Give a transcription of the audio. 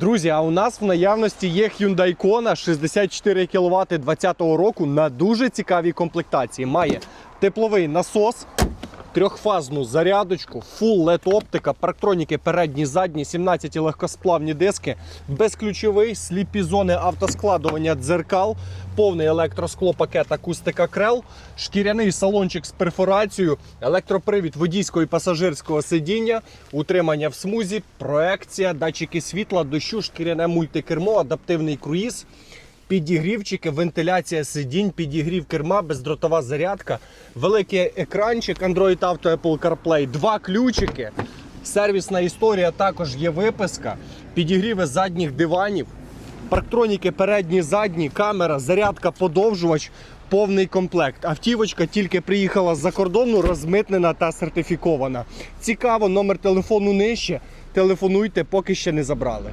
Друзі, а у нас в наявності є Hyundai Kona 64 кВт 2020 року на дуже цікавій комплектації. Має тепловий насос, трьохфазну зарядочку, фул LED оптика, парктроніки передні, задні, 17 легкосплавні диски, безключовий, сліпі зони автоскладування дзеркал, повний електросклопакет акустика крел, шкіряний салончик з перфорацією, електропривід водійського і пасажирського сидіння, утримання в смузі, проекція, датчики світла, дощу, шкіряне мультикермо, адаптивний круїз. Підігрівчики, вентиляція сидінь, підігрів керма, бездротова зарядка, великий екранчик Android Auto Apple CarPlay, два ключики. Сервісна історія також є виписка, підігріви задніх диванів, парктроніки передні, задні, камера, зарядка, подовжувач, повний комплект. Автівочка тільки приїхала з-за кордону, розмитнена та сертифікована. Цікаво, номер телефону нижче. Телефонуйте, поки ще не забрали.